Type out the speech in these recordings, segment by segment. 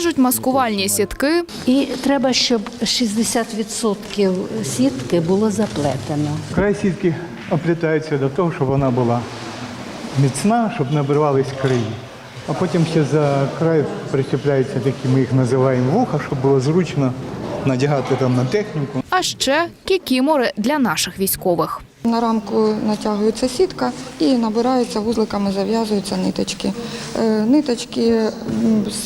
Кажуть, маскувальні сітки І треба, щоб 60% сітки було заплетено. Край сітки оплітається до того, щоб вона була міцна, щоб не обривались краї. А потім ще за край причепляються такі, ми їх називаємо вуха, щоб було зручно надягати там на техніку. А ще кікімори для наших військових. На рамку натягується сітка і набираються вузликами, зав'язуються ниточки. Е, Ниточки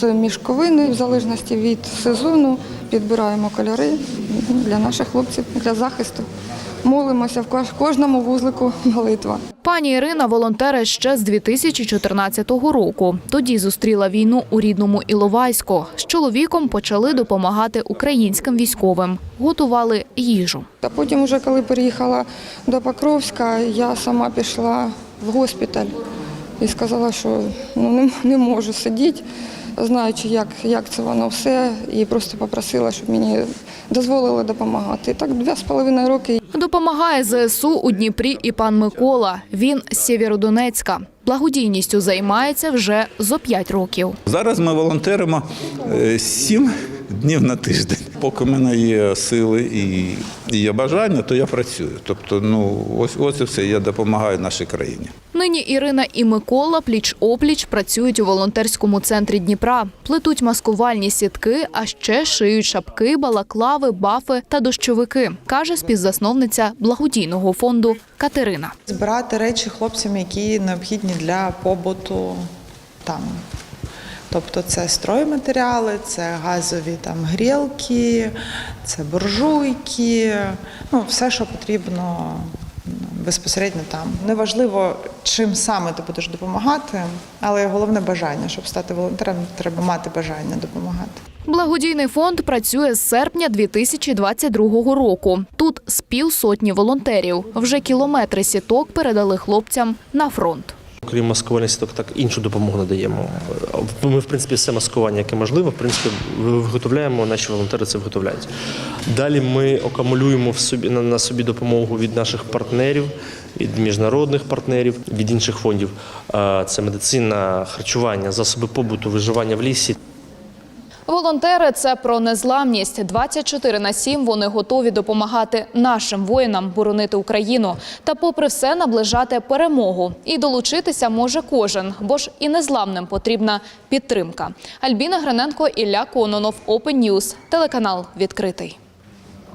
з мішковини, в залежності від сезону, підбираємо кольори для наших хлопців, для захисту. Молимося в кожному вузлику молитва. Пані Ірина волонтери ще з 2014 року. Тоді зустріла війну у рідному Іловайську. З чоловіком почали допомагати українським військовим. Готували їжу. Та потім, уже коли переїхала до Покровська, я сама пішла в госпіталь і сказала, що ну, не, не можу сидіти, знаючи, як, як це воно все, і просто попросила, щоб мені дозволили допомагати. І так два з половиною роки Допомагає ЗСУ у Дніпрі і пан Микола. Він з Сєвєродонецька. Благодійністю займається вже зо 5 років. Зараз ми волонтеримо е, сім днів на тиждень. Поки в мене є сили і, і є бажання, то я працюю. Тобто, ну ось ось і все. Я допомагаю нашій країні. Нині Ірина і Микола пліч-опліч працюють у волонтерському центрі Дніпра. Плетуть маскувальні сітки, а ще шиють шапки, балаклави, бафи та дощовики, каже співзасновниця благодійного фонду Катерина. збирати речі хлопцям, які необхідні для побуту там. Тобто це стройматеріали, це газові там грілки, це буржуйки, ну все, що потрібно безпосередньо там. Неважливо, чим саме ти будеш допомагати, але головне бажання, щоб стати волонтером, треба мати бажання допомагати. Благодійний фонд працює з серпня 2022 року. Тут з півсотні волонтерів. Вже кілометри сіток передали хлопцям на фронт. Крім маскувальних сіток, так іншу допомогу надаємо. Ми, в принципі, все маскування, яке можливо, в принципі, виготовляємо, наші волонтери це виготовляють. Далі ми акумулюємо в собі на, на собі допомогу від наших партнерів, від міжнародних партнерів, від інших фондів. Це медицина, харчування, засоби побуту, виживання в лісі. Волонтери це про незламність. 24 на 7 вони готові допомагати нашим воїнам боронити Україну та, попри все, наближати перемогу. І долучитися може кожен, бо ж і незламним потрібна підтримка. Альбіна Гриненко, Ілля Кононов, Open News, телеканал відкритий.